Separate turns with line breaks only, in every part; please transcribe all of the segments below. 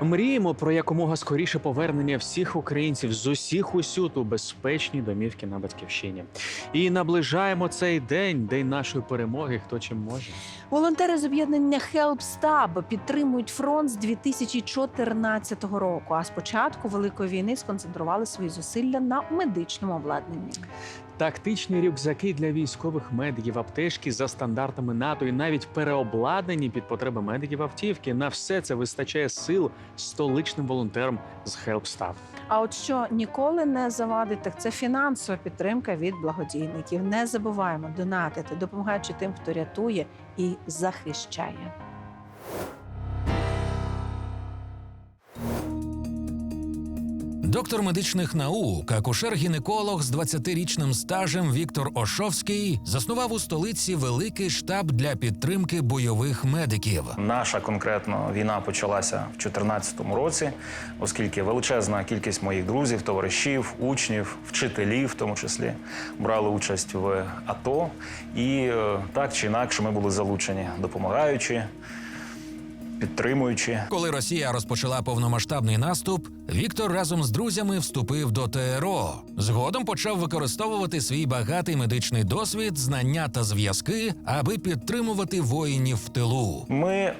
Мріємо про якомога скоріше повернення всіх українців з усіх усюд у безпечні домівки на батьківщині. І наближаємо цей день, день нашої перемоги. Хто чим може.
Волонтери з об'єднання HelpStab підтримують фронт з 2014 року. А з початку великої війни сконцентрували свої зусилля на медичному обладнанні.
Тактичні рюкзаки для військових медиків, аптечки за стандартами НАТО і навіть переобладнані під потреби медиків автівки. На все це вистачає сил столичним волонтерам з HelpStaff.
А от що ніколи не завадить, так це фінансова підтримка від благодійників. Не забуваємо донатити, допомагаючи тим, хто рятує і захищає.
Доктор медичних наук, акушер-гінеколог з 20-річним стажем Віктор Ошовський заснував у столиці великий штаб для підтримки бойових медиків.
Наша конкретно війна почалася в 2014 році, оскільки величезна кількість моїх друзів, товаришів, учнів, вчителів, в тому числі, брали участь в АТО, і е, так чи інакше ми були залучені, допомагаючи, підтримуючи.
Коли Росія розпочала повномасштабний наступ, Віктор разом з друзями вступив до ТРО. Згодом почав використовувати свій багатий медичний досвід, знання та зв'язки, аби підтримувати воїнів в тилу.
Ми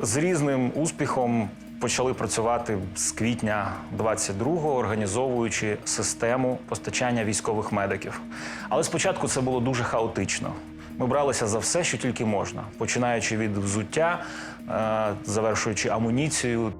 з різним успіхом почали працювати з квітня 22-го, організовуючи систему постачання військових медиків. Але спочатку це було дуже хаотично. Ми бралися за все, що тільки можна, починаючи від взуття, е, завершуючи амуніцією.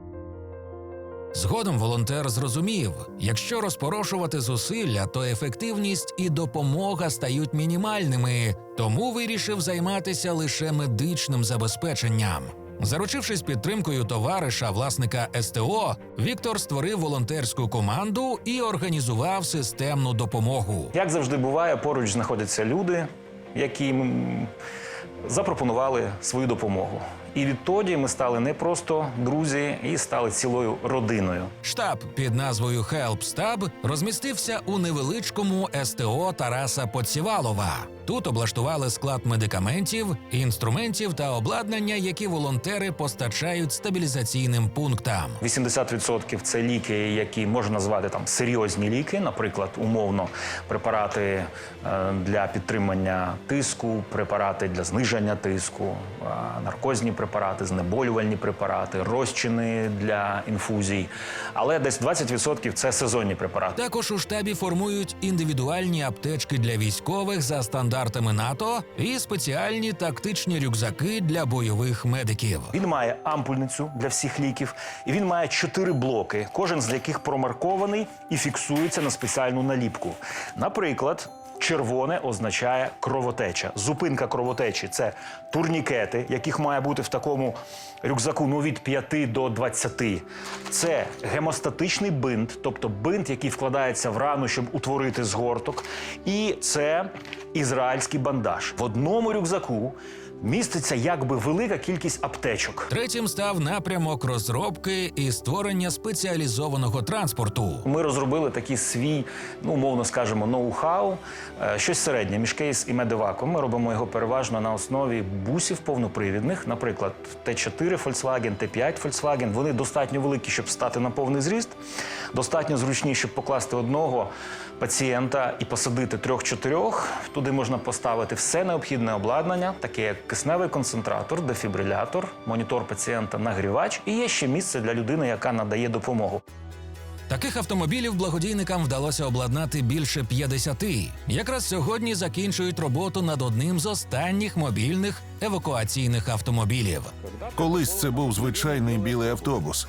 Згодом волонтер зрозумів, якщо розпорошувати зусилля, то ефективність і допомога стають мінімальними, тому вирішив займатися лише медичним забезпеченням. Заручившись підтримкою товариша, власника СТО, Віктор створив волонтерську команду і організував системну допомогу.
Як завжди буває, поруч знаходяться люди, які запропонували свою допомогу. І відтоді ми стали не просто друзі, і стали цілою родиною.
Штаб під назвою HelpStab розмістився у невеличкому СТО Тараса Подсівалова. Тут облаштували склад медикаментів, інструментів та обладнання, які волонтери постачають стабілізаційним пунктам.
80% це ліки, які можна назвати там серйозні ліки, наприклад, умовно, препарати е, для підтримання тиску, препарати для зниження тиску, е, наркозні препарати, знеболювальні препарати, розчини для інфузій. Але десь 20% це сезонні препарати.
Також у штабі формують індивідуальні аптечки для військових за стандартами НАТО і спеціальні тактичні рюкзаки для бойових медиків.
Він має ампульницю для всіх ліків, і він має чотири блоки, кожен з яких промаркований і фіксується на спеціальну наліпку. Наприклад. Червоне означає кровотеча. Зупинка кровотечі це турнікети, яких має бути в такому рюкзаку ну, від 5 до 20. Це гемостатичний бинт, тобто бинт, який вкладається в рану, щоб утворити згорток. І це ізраїльський бандаж. В одному рюкзаку міститься якби велика кількість аптечок.
Третім став напрямок розробки і створення спеціалізованого транспорту.
Ми розробили такий свій, ну умовно скажемо, ноу-хау, е, щось середнє між кейс і медиваком. Ми робимо його переважно на основі бусів повнопривідних, наприклад, Т4 Volkswagen, Т5 Volkswagen. Вони достатньо великі, щоб стати на повний зріст, достатньо зручні, щоб покласти одного пацієнта і посадити трьох-чотирьох. Туди можна поставити все необхідне обладнання, таке як кисневий концентратор, дефібрилятор, монітор пацієнта, нагрівач. І є ще місце для людини, яка надає допомогу.
Таких автомобілів благодійникам вдалося обладнати більше 50. Якраз сьогодні закінчують роботу над одним з останніх мобільних евакуаційних автомобілів.
Колись це був звичайний білий автобус.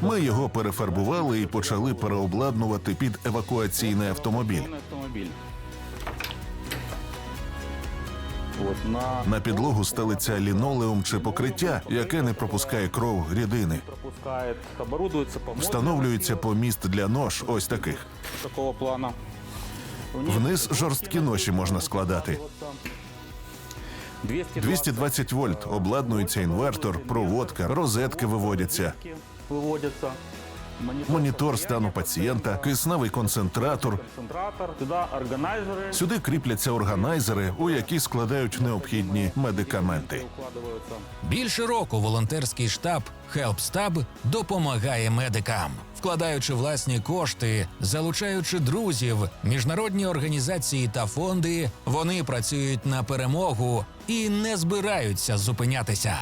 Ми його перефарбували і почали переобладнувати під евакуаційний автомобіль.
На...
На підлогу стелиться лінолеум чи покриття, яке не пропускає кров рідини.
пропускает, оборудуется помочь
Встановлюється поміст для нож, ось таких.
такого плана.
Вниз жорсткі ноші можна складати. 220 вольт, обладнується інвертор, проводка, розетки виводяться.
выводятся.
Монітор стану пацієнта, кисневий концентратор. Сюди кріпляться органайзери, у які складають необхідні медикаменти.
Більше року волонтерський штаб HelpStab допомагає медикам, вкладаючи власні кошти, залучаючи друзів, міжнародні організації та фонди. Вони працюють на перемогу і не збираються зупинятися.